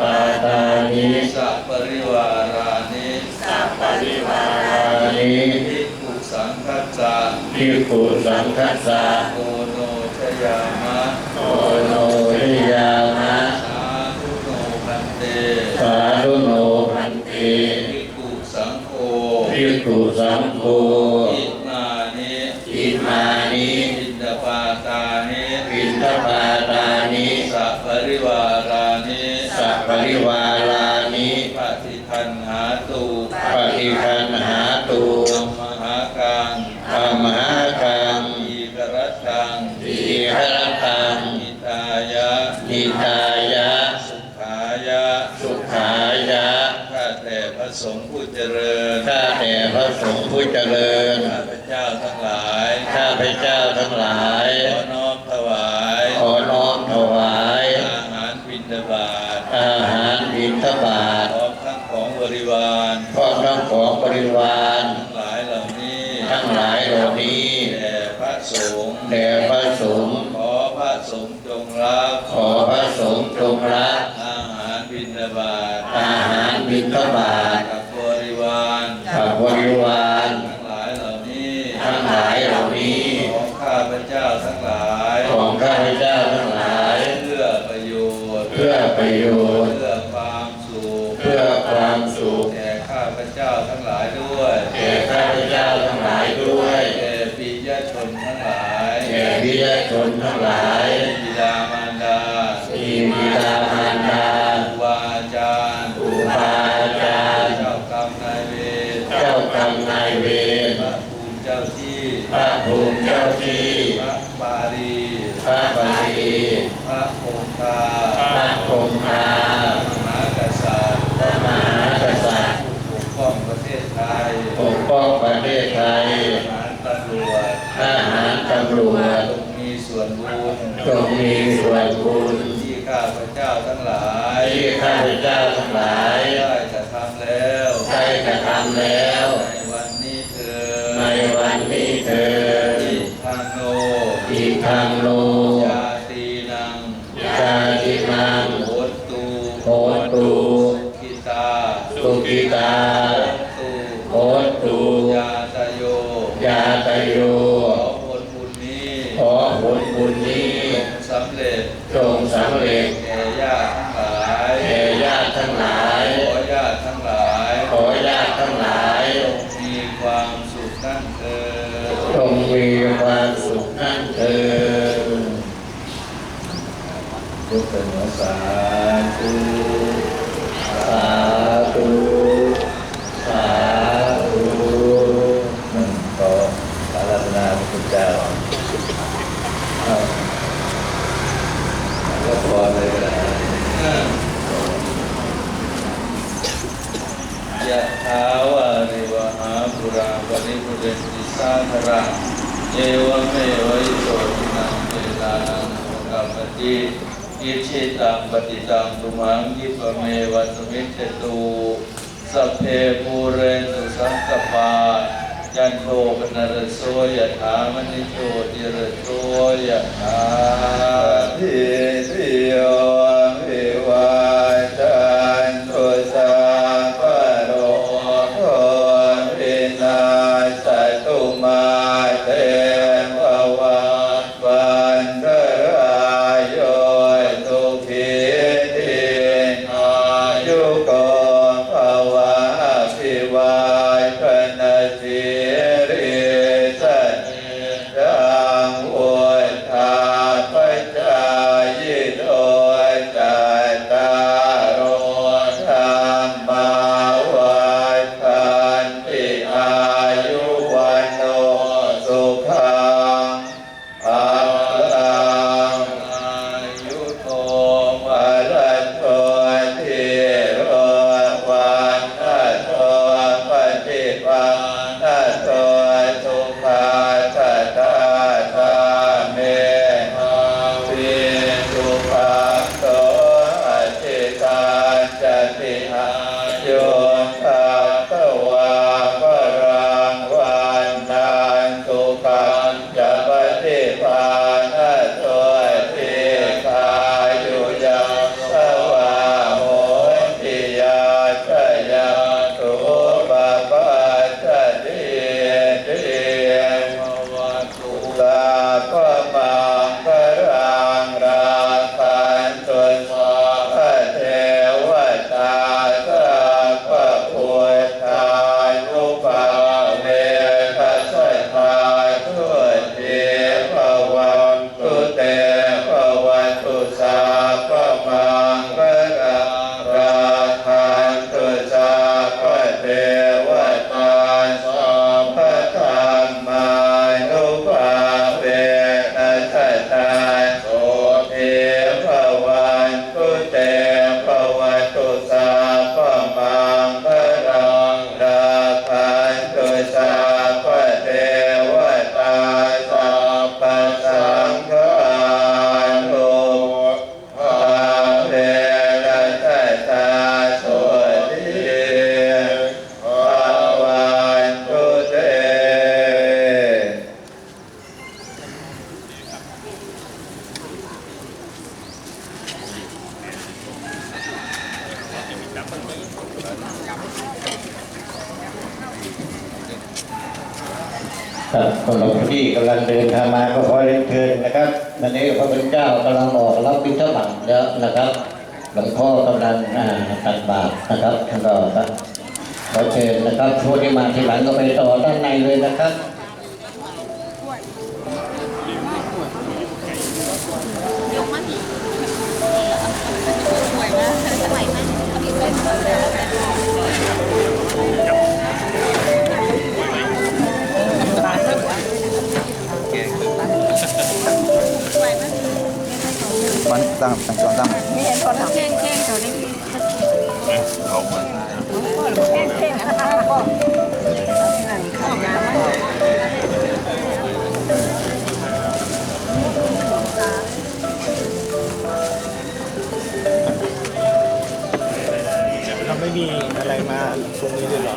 ปาตานิสัพปริวารานิสัพปริวารานิภิกขุสังฆัสสะภิกขุสังฆสสะโกายะสุขายะข้าแต่พระสงฆ์ผู้เจริญข้าแต่พระสงฆ์ผู้เจริญข้าพเจ้าทั้งหลายข้าพเจ้าทั้งหลายขอน้อมถวายขอน้อมถวาย อาหารบิณฑบาตอาหารบิณฑบาตพร้อมทั้งของบริวารพร้อมทั้งของบริวาร ทั้งหลายเหล่านี้ทั้งหลายเหล่านี้แด่พระสงฆ์แด่ บิณฑบาตกับบริวารกับบริวารทั้งหลายเหล่านี้ทั้งหลายเหล่านี้ของข้าพเจ้าทั้งหลายของข้าพเจ้าทั้งหลายเพื่อประโยชน์ เพื่อประโยชน์ เพื่อความสุขเพื่อความสุขแก่ข้าพเจ้าทั้งหลายด้วยแก่ข้าพเจ้าทั้งหลายด้วยแก่ปิยชนทั้งหลายแก่วิยชนทั้งหลาย นายเวรพระภูมิเจ้าที่พระภูมิเจ้าที่ พระบาลีพระบาลีพระคงคาพระคงคาพระมหากษัตริย์พระมหากษัตริย์ปกป้องประเทศไทยปกป้องประเทศไทยทหารตำรวจทหารตำรวจจงมีส่วนบุญจงมีส่วนบุญที่ข้าพเจ้าทั้งหลายที่ข้าพเจ้าทั้งหลายได้กระทำแล้วได้กระทำแล้ว ทางโลยาตีนังชาติมังโหตูโหตุกิตาสุกิตาตูโหตุยาตโยยาตโยขอผลบุญนี้ขอผลบุญนี้จงสำเร็จจงสำเร็จแก่ญาติทั้งหลายแก่ญาติทั้งหลายขอญาติทั้งหลายขอญาติทั้งหลายจงมีความสุขนั่นเถิดจงมีความสุขนั่นเถิด ยกเป็ นหัวสาธุสาธุสาธุหนึ่งต่อสารัตนาพระพุทธเจ้าครับก็พอเลยก็ได้ยะถาวาริวหาปุราปริปุเรนติสาครังเอวเมวิโตทินังเจตานังกัปปติ อิชิตังปฏิตังตุมังยิปเมวัสมิจจตุสเพภูเรตุสังกปายันโทปนรโสยถามณิโชติรโสยถาทิติโย คนหลวงพี่กำลังเดินทางมาก็ขอเรียนเชิญนะครับวันนี้พระพุทธเจ้ากำลังออกรับบิณฑบาตแล้วนะครับ หลวงพ่อกำลังตักบาตนะครับท่านก็ขอเชิญนะครับผู้ที่มาที่หลังก็ไปต่อด้านในเลยนะครับ เราไม่มีอะไรมาตรงนี้เลยเหรอ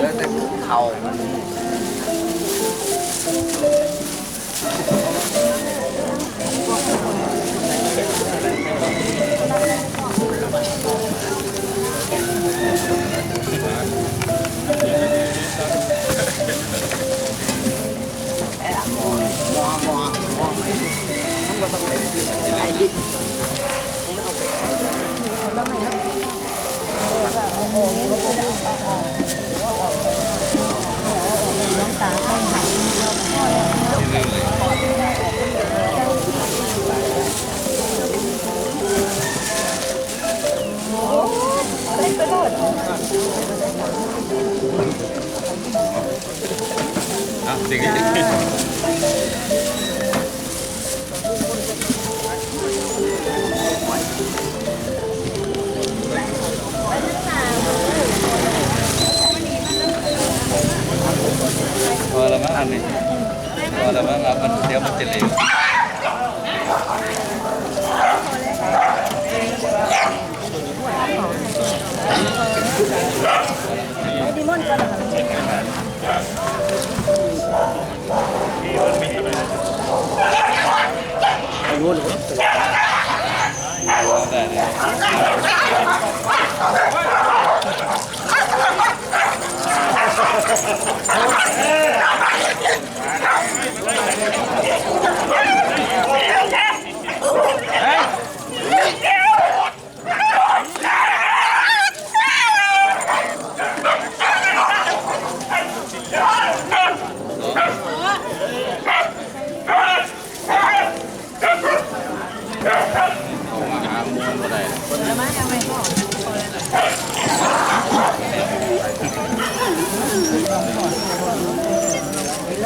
แล้วแต่เขา พ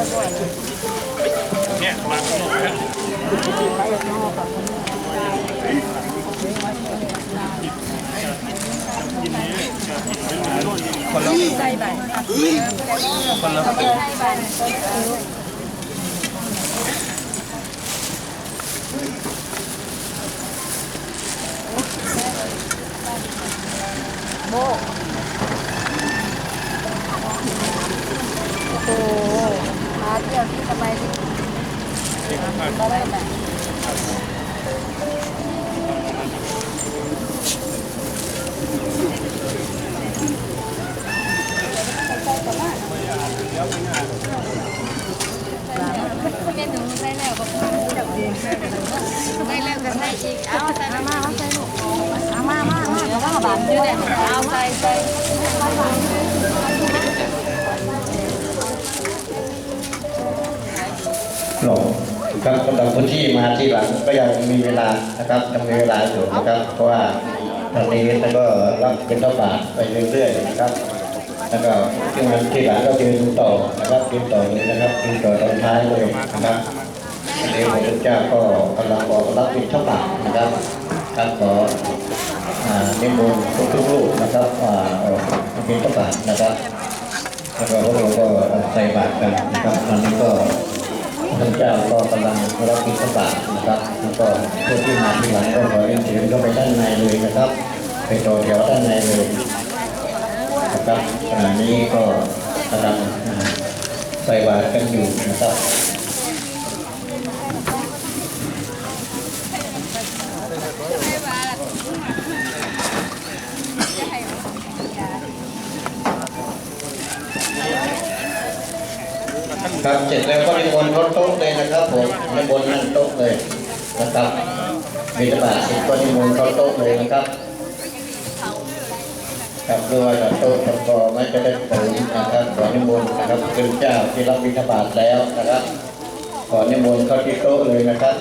เป็นหนูใส่แล้วก็จับดีใส่แล้วจะใส่อีกเอาใส่มาเอาใส่ลูกเอามามามาเอาว่าบ านอยู่ ครับสำหรับคนที่มาที่หลังก็ยังมีเวลานะครับยังมีเวลาอยู่นะครับ เพราะว่าตอนนี้ท่านก็รับเป็นเท่าบาทไปเรื่อยๆนะครับ แล้วก็ที่มาที่หลังก็ยืนต่อนะครับยืนต่อเลยนะครับยืนต่อตอนท้ายเลยนะครับวันนี้พระพุทธเจ้าก็กำลังบอกรับเป็นเท่าบาทนะครับครับขออ่านิมนต์ทุกๆรูปนะครับว่าออกเป็นเท่าบาทนะครับแล้วก็พวกเราก็ใส่บาตรกันนะครับตอนนี้ก็ ท่านเจ้าก็กำลังรับบิณฑบาตนะครับ แล้วก็ผู้ที่มาที่หลังก็ขอเรียนเชิญเข้าไปด้านในเลยนะครับ ไปต่อแถวด้านในเลยนะครับขณะนี้ก็กำลังใส่บาตรกันอยู่นะครับ ครับเสร็จแล้วก็นิมนต์เขาโต๊ะเลยนะครับผมนิมนต์นั่งโต๊ะเลยนะครับบิณฑบาตเสร็จก็นิมนต์เขาโต๊ะเลยนะครับครับเพื่อว่าจะโต๊ะตะกอไม่จะได้ผลนะครับขอนิมนต์นะครับเป็นเจ้าที่รับบิณฑบาตแล้วนะครับขอนิมนต์เข้าที่โต๊ะเลยนะครับ